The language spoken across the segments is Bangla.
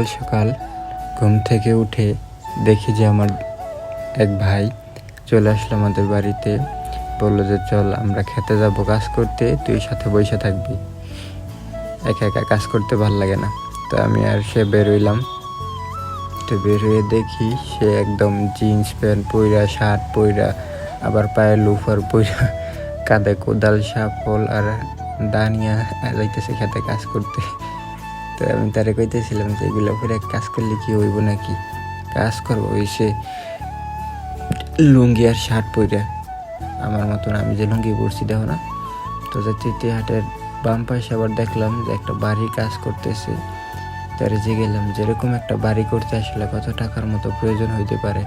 সকাল সকাল ঘুম থেকে উঠে দেখি যে আমার এক ভাই চলে আসলো আমাদের বাড়িতে। বলল যে, চল, আমরা খেতে যাব, কাজ করতে, তুই সাথে বসে থাকবি। একা একা কাজ করতে ভালো লাগে না। তো আমি আর সে বেরোইলাম তো বের হয়ে দেখি সে একদম জিন্স প্যান্ট পইরা, শার্ট পইরা, আবার পায়ে লুফার পইরা কাঁধে কোদাল সাফল আর দানিয়া যাইতেছে খেতে, কাজ করতে। তো আমি তারে কইতেছিলাম যে এগুলো করে কাজ করলে কি হইব নাকি? কাজ করব ওই সে লুঙ্গি আর শার্ট পরে আমার মতন আমি যে লুঙ্গি পরছি, দেখো না? তো তৃতীয় হাটের বাম পাশে আবার দেখলাম যে একটা বাড়ি কাজ করতেছে। তারে যে গেলাম, যেরকম একটা বাড়ি করতে আসলে কত টাকার মতো প্রয়োজন হইতে পারে?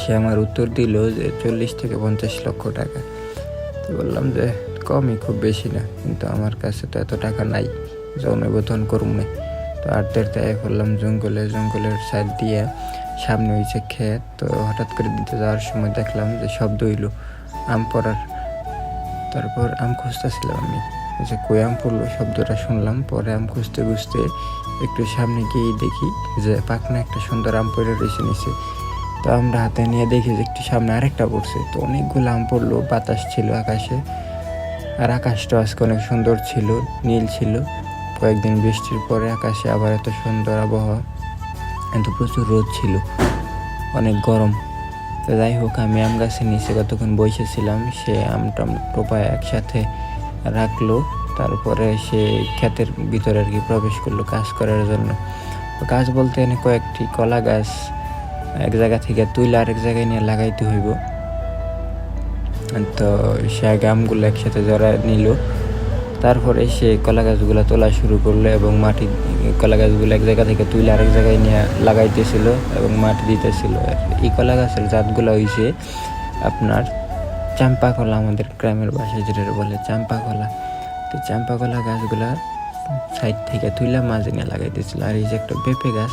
সে আমার উত্তর দিল যে চল্লিশ থেকে পঞ্চাশ লক্ষ টাকা। তো বললাম যে কমই, খুব বেশি না। কিন্তু আমার কাছে তো এত টাকা নাই। জনবেতন করুম না। তো আটদের তাই করলাম জঙ্গলে, জঙ্গলের সাইড দিয়ে সামনে হয়েছে ক্ষেত। তো হঠাৎ করে দিতে যাওয়ার সময় দেখলাম যে শব্দ হইল, আম পড়ার। তারপর আম খুঁজতেছিলাম আমি, যে কই আম পড়ল? শব্দটা শুনলাম, পরে আম খুঁজতে খুঁজতে একটু সামনে গিয়ে দেখি যে পাকনা একটা সুন্দর আম পড়ে রয়েছে নিচে। তো আমরা হাতে নিয়ে দেখি যে একটু সামনে আরেকটা পড়ছে। তো অনেকগুলো আম পড়ল, বাতাস ছিল আকাশে। আর আকাশটা আজকে অনেক সুন্দর ছিল, নীল ছিল। কয়েকদিন বৃষ্টির পরে আকাশে আবার এত সুন্দর আবহাওয়া। কিন্তু প্রচুর রোদ ছিল। অনেক গরম। তো যাই হোক, আমি আম গাছের নিচে কতক্ষণ বসেছিলাম, সে আমটাম টোপায় একসাথে রাখল। তারপরে সে ক্ষেতের ভিতরে আর কি প্রবেশ করল কাজ করার জন্য। কাজ বলতে এনে কয়েকটি কলা গাছ এক জায়গা থেকে তুইলে আরেক জায়গায় নিয়ে লাগাইতে হইব। তো সে আগে আমগুলো একসাথে জড়া নিল। তারপরে সে কলা গাছগুলো তোলা শুরু করল এবং মাটি কলা গাছগুলো এক জায়গা থেকে তুলে আরেক জায়গায় নিয়ে লাগাইতেছিল এবং মাটি দিতেছিল। এই কলা গাছের জাতগুলো হইছে আপনার চাম্পা কলা আমাদের গ্রামের ভাষায় যেটা বলে চাম্পা কলা তো চাম্পা কলা গাছগুলা সাইড থেকে তুইলা মাঝে নিয়ে লাগাইতেছিল। আর এই যে একটা পেঁপে গাছ,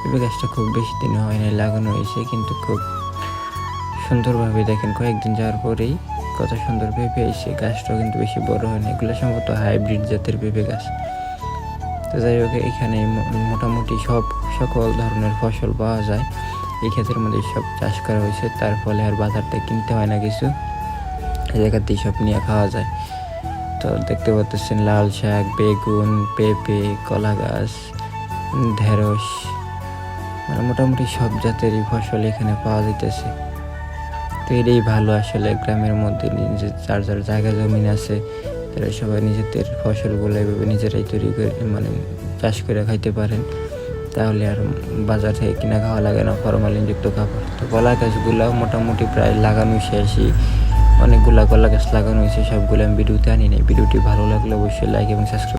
পেঁপে গাছটা খুব বেশি দিন হয় লাগানো হয়েছে, কিন্তু খুব সুন্দরভাবে দেখেন, কয়েকদিন যাওয়ার পরেই কত সুন্দর পেঁপে এসে গাছটাও কিন্তু বেশি বড় হয় না এগুলো সম্ভবত হাইব্রিড জাতের পেঁপে গাছ। তো যাই হোক, এখানে মোটামুটি সব সকল ধরনের ফসল পাওয়া যায়। এই ক্ষেতের মধ্যে সব চাষ করা হয়েছে, তার ফলে আর বাজার থেকে কিনতে হয় না কিছু। জায়গাতেই সব নিয়ে খাওয়া যায়। তো দেখতে পাচ্ছেন লাল শাক, বেগুন, পেঁপে, কলা গাছ, ঢেঁড়স। মানে মোটামুটি সব জাতেরই ফসল এখানে পাওয়া যাইতেছে। তো এটাই ভালো আসলে গ্রামের মধ্যে নিজের যার যার জায়গা জমিন আছে, তারা সবাই নিজেদের ফসলগুলো এভাবে নিজেরাই তৈরি করে মানে চাষ করে খাইতে পারেন। তাহলে আর বাজার থেকে কিনা খাওয়া লাগে না, ফরমালিনযুক্ত খাবার। তো কলা গাছগুলো মোটামুটি প্রায় লাগানো শেষই। অনেকগুলা কলা গাছ লাগানো হয়েছে, সবগুলো আমি ভিডিওতে আনি নাই। ভিডিওটি ভালো লাগলে অবশ্যই লাইক এবং সাবস্ক্রাইব